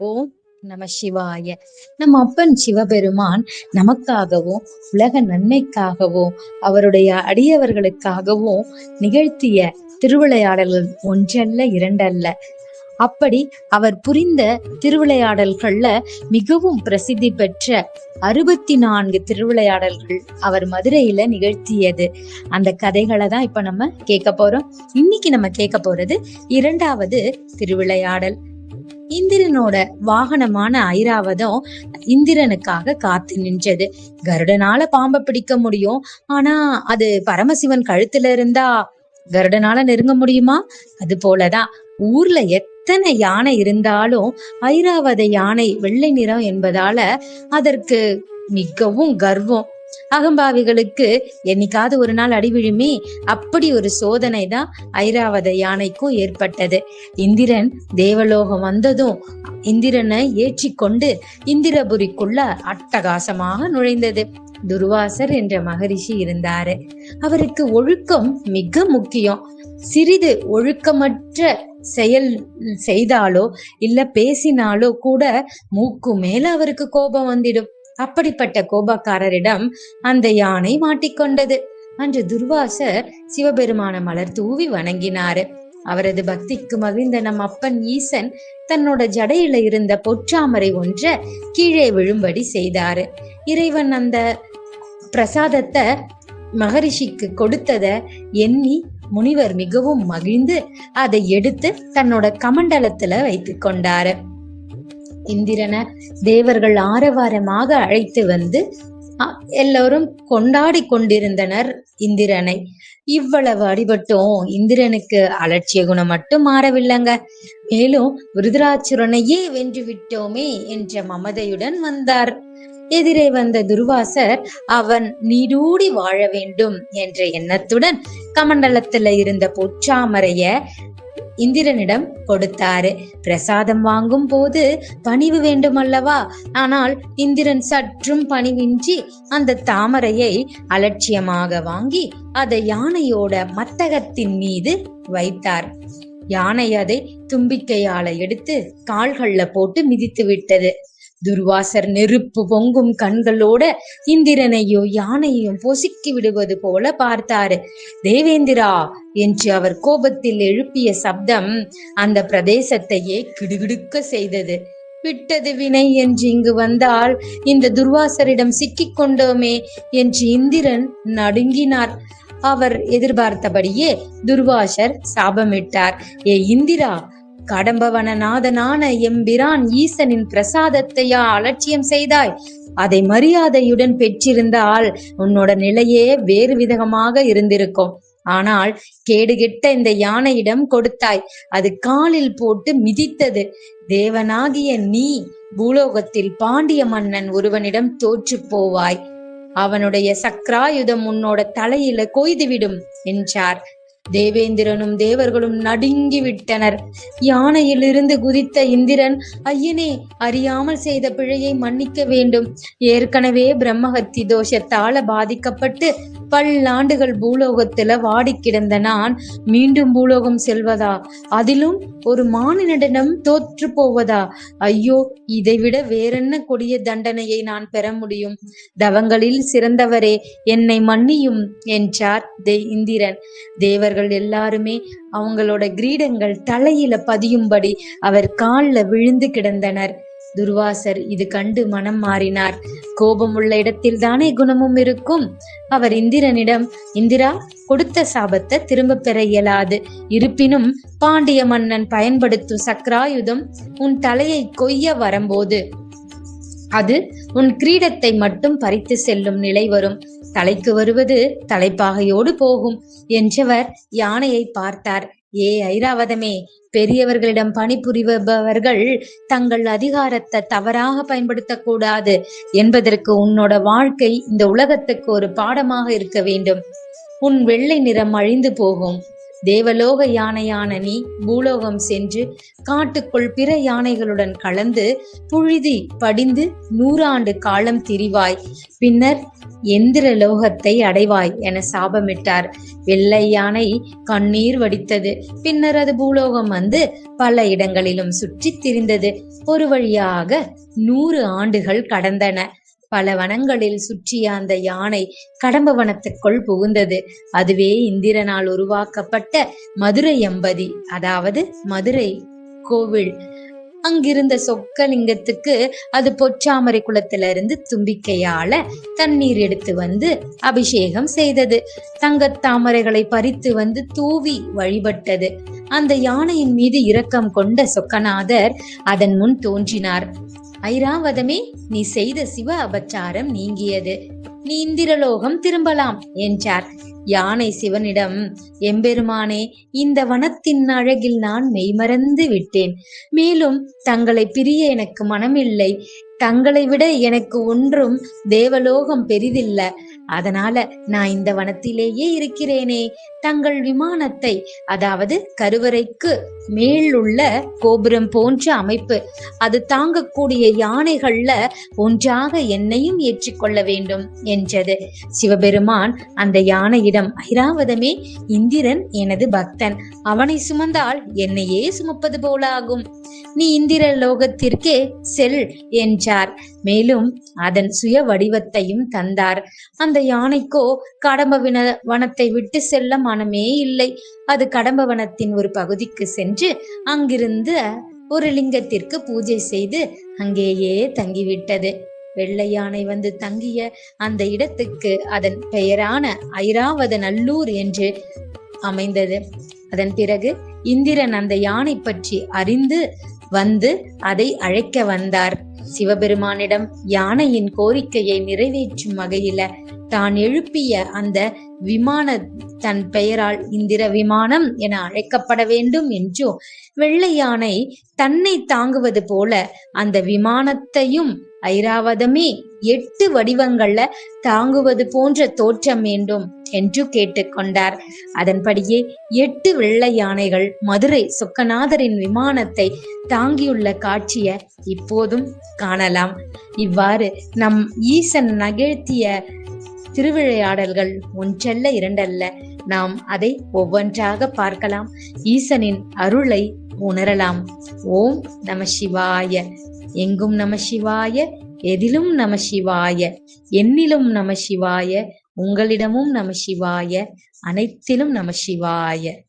ஓம் நம சிவாய. நம் அப்பன் சிவபெருமான் நமக்காகவும் உலக நன்மைக்காகவும் அவருடைய அடியவர்களுக்காகவும் நிகழ்த்திய திருவிளையாடல்கள் ஒன்றல்ல இரண்டல்ல. அப்படி அவர் புரிந்த திருவிளையாடல்கள்ல மிகவும் பிரசித்தி பெற்ற அறுபத்தி நான்கு திருவிளையாடல்கள் அவர் மதுரையில நிகழ்த்தியது. அந்த கதைகளை தான் இப்ப நம்ம கேட்க போறோம். இன்னைக்கு நம்ம கேட்க போறது இரண்டாவது திருவிளையாடல். இந்திரனோட வாகனமான ஐராவதம் இந்திரனுக்காக காத்து நின்றது. கருடனால பாம்பை பிடிக்க முடியும். ஆனா அது பரமசிவன் கழுத்துல இருந்தா கருடனால நெருங்க முடியுமா? அது போலதான். ஊர்ல எத்தனை யானை இருந்தாலும் ஐராவத யானை வெள்ளை நிறம் என்பதால அதற்கு மிகவும் கர்வம். அகம்பாவிகளுக்கு என்னைக்காவது ஒரு நாள் அடி விழுமே அப்படி ஒரு சோதனை தான் ஐராவத யானைக்கும் ஏற்பட்டது. இந்திரன் தேவலோகம் வந்ததும் இந்திரனை ஏற்றி கொண்டு இந்திரபுரிக்குள்ள அட்டகாசமாக நுழைந்தது. துர்வாசர் என்ற மகரிஷி இருந்தாரு. அவருக்கு ஒழுக்கம் மிக முக்கியம். சிறிது ஒழுக்கமற்ற செயல் செய்தாலோ இல்ல பேசினாலோ கூட மூக்கு மேல அவருக்கு கோபம் வந்துடும். அப்படிப்பட்ட கோபக்காரரிடம் அந்த யானை மாட்டிக்கொண்டது. அன்று துர்வாசர் சிவபெருமான மலர் தூவி வணங்கினாரு. அவரது பக்திக்கு மகிழ்ந்த நம் அப்பன் ஈசன் தன்னோட ஜடையில இருந்த பொற்றாமரை ஒன்ற கீழே விழும்படி செய்தாரு. இறைவன் அந்த பிரசாதத்தை மகரிஷிக்கு கொடுத்தத எண்ணி முனிவர் மிகவும் மகிழ்ந்து அதை எடுத்து தன்னோட கமண்டலத்துல வைத்து கொண்டாரு. இந்திரனை தேவர்கள் ஆரவாரமாக அழைத்து வந்து எல்லோரும் கொண்டாடி கொண்டிருந்தனர் இந்திரனை. இவ்வளவு அடிபட்டும். இந்திரனுக்கு அலட்சிய குணம் மட்டும் மாறவில்லைங்க. மேலும் விருதராச்சுரனையே வென்று விட்டோமே என்ற மமதையுடன் வந்தார். எதிரே வந்த துர்வாசர் அவன் நீடூடி வாழ வேண்டும் என்ற எண்ணத்துடன் கமண்டலத்துல இருந்த பொற்றாமரைய இந்திரனிடம் கொடுத்தாரு. பிரசாதம் வாங்கும் போது பணிவு வேண்டும் அல்லவா ஆனால் இந்திரன் சற்றும் பணிவின்றி அந்த தாமரையை அலட்சியமாக வாங்கி அதை யானையோட மத்தகத்தின் மீது வைத்தார். யானை அதை தும்பிக்கையால எடுத்து கால்கள்ல போட்டு மிதித்து விட்டது. துர்வாசர் நெருப்பு பொங்கும் கண்களோட இந்திரனையும் யானையையும் பொசுக்கி விடுவது போல பார்த்தாரு. தேவேந்திரா என்று அவர் கோபத்தில் எழுப்பிய சப்தம் அந்த பிரதேசத்தையே கிடுகிடுக்க செய்தது. விட்டது வினை என்று இங்கு வந்தால் இந்த துர்வாசரிடம் சிக்கிக் கொண்டோமே என்று இந்திரன் நடுங்கினார். அவர் எதிர்பார்த்தபடியே துர்வாசர் சாபமிட்டார். ஏ இந்திரா கடம்பவனநாதனான எம்பிரான் ஈசனின் பிரசாதத்தையா அலட்சியம் செய்தாய். அதை மரியாதையுடன் பெற்றிருந்தால் உன்னோட நிலையே வேறு விதமாக இருந்திருக்கும். ஆனால் கேடுகெட்ட இந்த யானையிடம் கொடுத்தாய். அது காலில் போட்டு மிதித்தது. தேவனாகிய நீ பூலோகத்தில் பாண்டிய மன்னன் ஒருவனிடம் தோற்று போவாய். அவனுடைய சக்ராயுதம் உன்னோட தலையில கொய்துவிடும் என்றார். தேவேந்திரனும் தேவர்களும் நடுங்கி விட்டனர் யானையிலிருந்து குதித்த இந்திரன் ஐயனே அறியாமல் செய்த பிழையை மன்னிக்க வேண்டும். ஏற்கனவே பிரம்மஹத்தி தோஷத்தால பாதிக்கப்பட்டு பல்லாண்டுகள் பூலோகத்துல வாடி கிடந்த நான் மீண்டும் பூலோகம் செல்வதா? அதிலும் ஒரு மானினிடம் தோற்று போவதா? ஐயோ இதைவிட வேறென்ன கொடிய தண்டனையை நான் பெற முடியும்? தவங்களில் சிறந்தவரே என்னை மன்னியும் என்றார் தே இந்திரன். தேவர்கள் எல்லாருமே அவங்களோட கிரீடங்கள் தலையில பதியும்படி அவர் காலில் விழுந்து கிடந்தனர். துர்வாசர் இது கண்டு மனம் மாறினார். கோபம் உள்ள இடத்தில் தானே குணமும் இருக்கும். அவர் இந்திரனிடம் இந்திரா கொடுத்த சாபத்தை திரும்ப பெற இயலாது. இருப்பினும் பாண்டிய மன்னன் பயன்படுத்தும் சக்ராயுதம் உன் தலையை கொய்ய வரும்போது அது உன் கிரீடத்தை மட்டும் பறித்து செல்லும் நிலை வரும். தலைக்கு வருவது தலைப்பாகையோடு போகும் என்றவர் யானையை பார்த்தார். ஏ ஐராவதமே பெரியவர்களிடம் பணிபுரிபவர்கள் தங்கள் அதிகாரத்தை தவறாக பயன்படுத்தக்கூடாது என்பதற்கு உன்னோட வாழ்க்கை இந்த உலகத்துக்கு ஒரு பாடமாக இருக்க வேண்டும். உன் வெள்ளை நிறம் அழிந்து போகும். தேவலோக யானையான நீ பூலோகம் சென்று காட்டுக்குள் பிற யானைகளுடன் கலந்து புழுதி படிந்து நூறாண்டு காலம் திரிவாய். பின்னர் எந்திர லோகத்தை அடைவாய் என சாபமிட்டார். வெள்ளை யானை கண்ணீர் வடித்தது. பின்னர் அது பூலோகம் வந்து பல இடங்களிலும் சுற்றித் திரிந்தது. ஒரு வழியாக நூறு ஆண்டுகள் கடந்தன. பல வனங்களில் சுற்றிய அந்த யானை கடம்ப வனத்துக்குள் புகுந்தது. அதுவே இந்திரனால் உருவாக்கப்பட்ட மதுரை எம்பதி அதாவது மதுரை கோவில். அங்கிருந்த சொக்கலிங்கத்துக்கு அது பொற்றாமரை குளத்திலிருந்து தும்பிக்கையால தண்ணீர் எடுத்து வந்து அபிஷேகம் செய்தது. தங்கத் தாமரைகளை பறித்து வந்து தூவி வழிபட்டது. அந்த யானையின் மீது இரக்கம் கொண்ட சொக்கநாதர் அதன் முன் தோன்றினார். ஐராவதமே நீ செய்த சிவ அபச்சாரம் நீங்கியது. நீ இந்திரலோகம் திரும்பலாம் என்றார். யானை சிவனிடம் எம்பெருமானே இந்த வனத்தின் அழகில் நான் மெய்மறந்து விட்டேன். மேலும் தங்களை பிரிய எனக்கு மனமில்லை. தங்களை விட எனக்கு ஒன்றும் தேவலோகம் பெரிதில்ல. அதனால நான் இந்த வனத்திலேயே இருக்கிறேனே. தங்கள் விமானத்தை அதாவது கருவறைக்கு மேல் உள்ள கோபுரம் போன்ற அமைப்பு. அது தாங்கக்கூடிய யானைகள்ல ஒன்றாக என்னையும் ஏற்றிக்கொள்ள வேண்டும் என்றது. சிவபெருமான் அந்த யானையிடம் ஐராவதமே இந்திரன் எனது பக்தன். அவனை சுமந்தால் என்னையே சுமப்பது போலாகும். நீ இந்திர லோகத்திற்கே செல் என்றார். மேலும் அதன் சுய வடிவத்தையும் தந்தார். அந்த யானைக்கோ கடம்ப வனத்தை விட்டு செல்ல மனமே இல்லை. அது கடம்ப வனத்தின் ஒரு பகுதிக்கு சென்று அங்கிருந்து ஒரு லிங்கத்திற்கு பூஜை செய்து அங்கேயே தங்கிவிட்டது. வெள்ளை யானை வந்து தங்கிய அந்த இடத்துக்கு அதன் பெயரான ஐராவத நல்லூர் என்று அமைந்தது. அதன் பிறகு இந்திரன் அந்த யானை பற்றி அறிந்து வந்து அதை அழைக்க வந்தார். சிவபெருமானிடம் யானையின் கோரிக்கையை நிறைவேற்றும் வகையில தான் எழுப்பிய அந்த விமான தன் பெயரால் இந்திர விமானம் என அழைக்கப்பட வேண்டும் என்றோ வெள்ளை யானை தன்னை தாங்குவது போல அந்த விமானத்தையும் ஐராவதமே எட்டு வடிவங்கள்ல தாங்குவது போன்ற தோற்றம் வேண்டும் என்று கேட்டுக்கொண்டார். அதன்படியே எட்டு வெள்ளை யானைகள் மதுரை சொக்கநாதரின் விமானத்தை தாங்கியுள்ள காட்சிய இப்போதும் காணலாம். இவ்வாறு நம் ஈசன் நகழ்த்திய திருவிளையாடல்கள் ஒன்றல்ல இரண்டல்ல நாம் அதை ஒவ்வொன்றாக பார்க்கலாம். ஈசனின் அருளை உணரலாம். ஓம் நம சிவாய. எங்கும் நம சிவாய எதிலும் நம சிவாய என்னிலும் நம சிவாய உங்களிடமும் நம சிவாய அனைத்திலும் நம சிவாய.